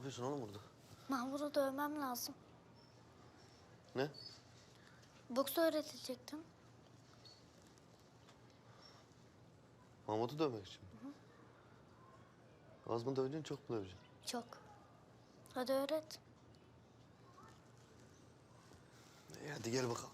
yapıyorsun oğlum burada? Mahmut'u dövmem lazım. Ne? Boks öğretecektim. Mahmut'u dövmek için. Az mı döveceksin, çok mu döveceksin? Çok. Hadi öğret. İyi hadi gel bakalım.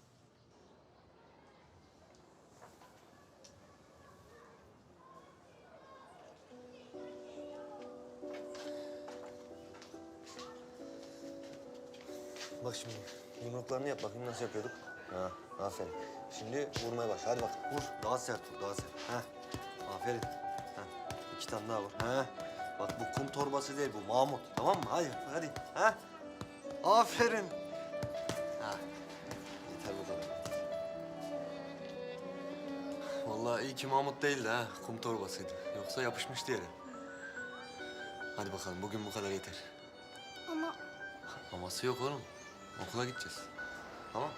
Bak şimdi yumruklarını yap bakayım nasıl yapıyorduk. Ha, aferin. Şimdi vurmaya başla. Hadi bak vur. Daha sert vur, daha sert. Ha, aferin. Ha, iki tane daha vur. Ha, bak bu kum torbası değil bu Mahmut. Tamam mı? Hadi, hadi. Ha, aferin. Ha, yeter bu kadar. Vallahi iyi ki Mahmut değildi ha. Kum torbasıydı. Yoksa yapışmıştı yere. Hadi bakalım bugün bu kadar yeter. Ama Aması yok oğlum. Okula gideceğiz. Tamam.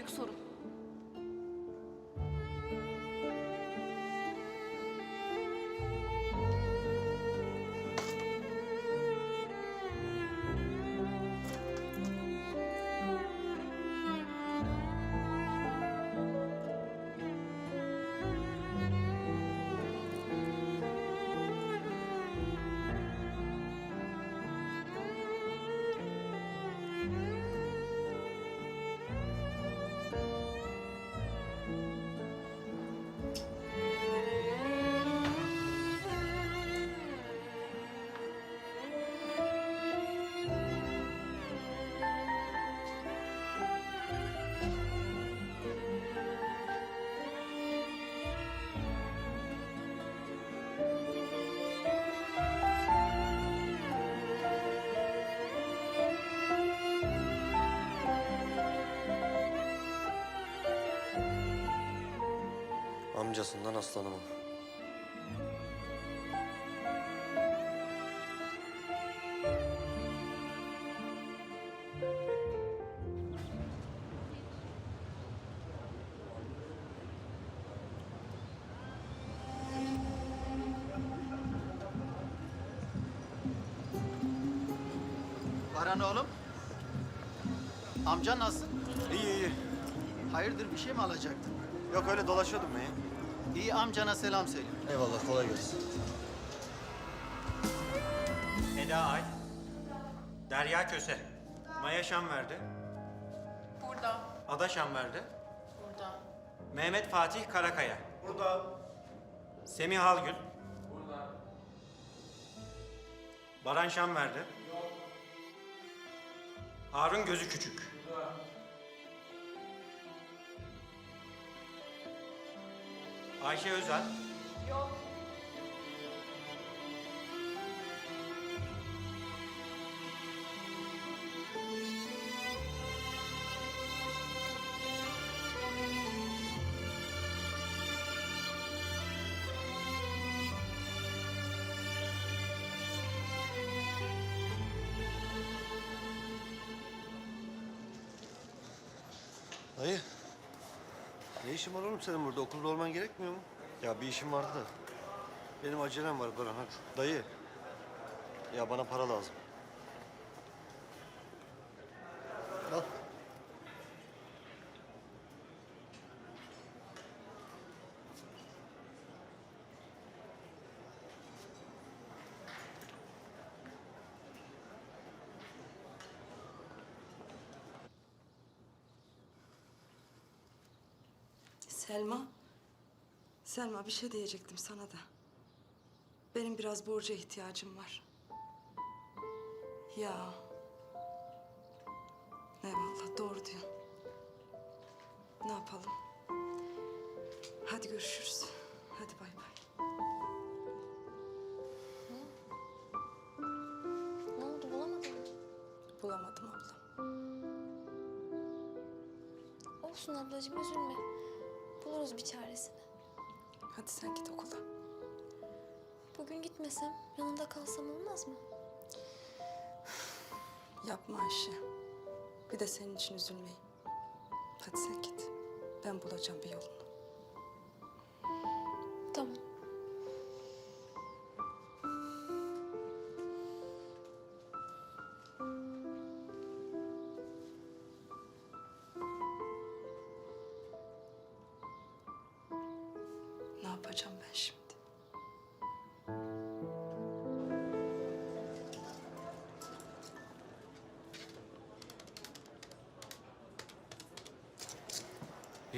Büyük sorun. Amcasından aslanıma. Baran oğlum. Amcan nasıl? İyi iyi. Hayırdır bir şey mi alacaktın? Yok öyle dolaşıyordum ben ya. İyi amcana selam söyle. Eyvallah kolay gelsin. Eda Ay, Derya Köse, Maya Şanverdi, Burada. Ada Şanverdi, Burada. Mehmet Fatih Karakaya. Burada. Semih Halgül. Burada. Baran Şanverdi. Yok. Harun Gözü Küçük. Ayşe Özel. Yok. Dayı. Ne işin var oğlum senin burada? Okulda olman gerekmiyor mu? Ya bir işim vardı da. Benim acelem var Baran hadi. Dayı. Ya bana para lazım. Selma. Selma bir şey diyecektim sana da. Benim biraz borca ihtiyacım var. Ya. Eyvallah doğru diyorsun. Ne yapalım? Hadi görüşürüz. Hadi bay bay. Ne oldu bulamadın mı? Bulamadım ablam. Olsun ablacığım üzülme. Buluruz bir çaresini. Hadi sen git okula. Bugün gitmesem, yanında kalsam olmaz mı? Yapma Ayşe. Bir de senin için üzülmeyin. Hadi sen git. Ben bulacağım bir yolunu. Tamam.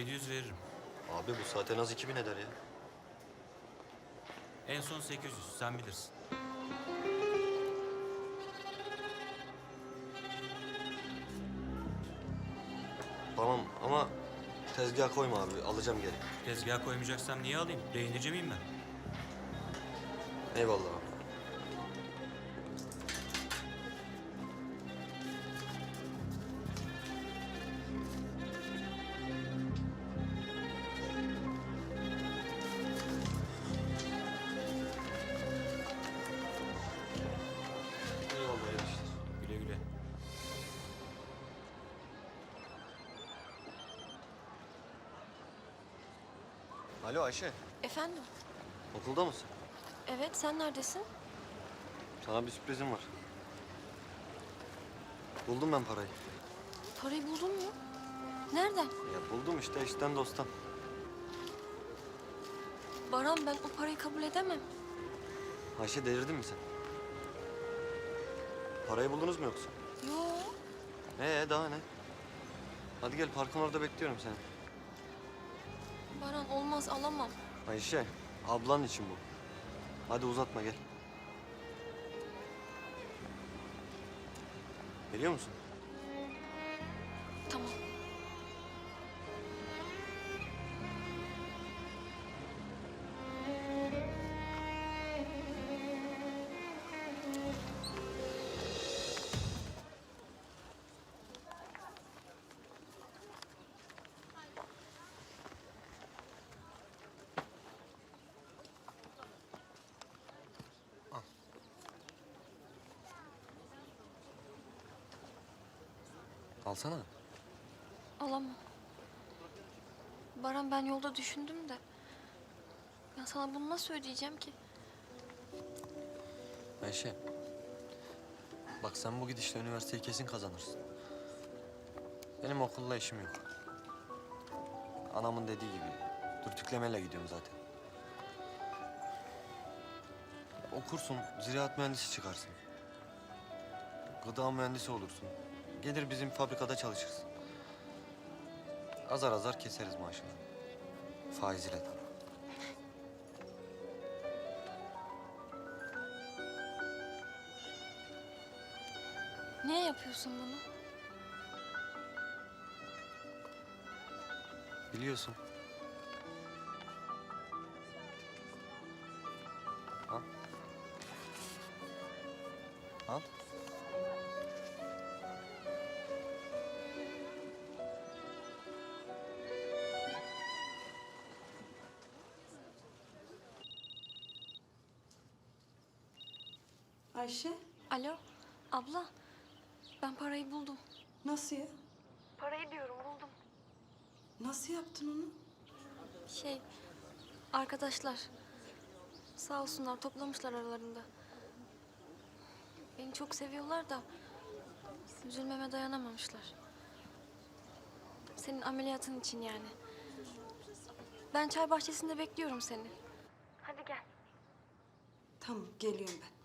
...700 veririm. Abi bu saate nasıl 2000 eder ya? En son 800, sen bilirsin. Tamam ama tezgah koyma abi. Alacağım geri. Tezgaha koymayacaksam niye alayım? Rehinci miyim ben? Eyvallah abi. Alo Ayşe, Efendim? okulda mısın? Evet, sen neredesin? Sana bir sürprizim var. Buldum ben parayı. Parayı buldun mu? Nereden? Ya buldum işte işten dosttan. Baran ben o parayı kabul edemem. Ayşe delirdin mi sen? Parayı buldunuz mu yoksa? Yo. Ee daha ne? Hadi gel parkın orada bekliyorum seni. Baran olmaz alamam. Ayşe, ablan için bu. Hadi uzatma gel. Geliyor musun? Tamam. Alsana. Alamam. Baran ben yolda düşündüm de. Ben sana bunu nasıl ödeyeceğim ki? Ayşe. Bak sen bu gidişle üniversiteyi kesin kazanırsın. Benim okulla işim yok. Anamın dediği gibi dürtüklemeyle gidiyorum zaten. Okursun, ziraat mühendisi çıkarsın. Gıda mühendisi olursun. Gelir bizim fabrikada çalışırsın. Azar azar keseriz maaşını. Faiz ile tabii. Niye yapıyorsun bunu? Biliyorsun. Al. Al. Ayşe, Alo, abla. Ben parayı buldum. nasıl ya? Parayı diyorum buldum. Nasıl yaptın onu? Şey, arkadaşlar sağ olsunlar toplamışlar aralarında. Beni çok seviyorlar da üzülmeme dayanamamışlar. Senin ameliyatın için yani. Ben çay bahçesinde bekliyorum seni. Hadi gel. Tamam, geliyorum ben.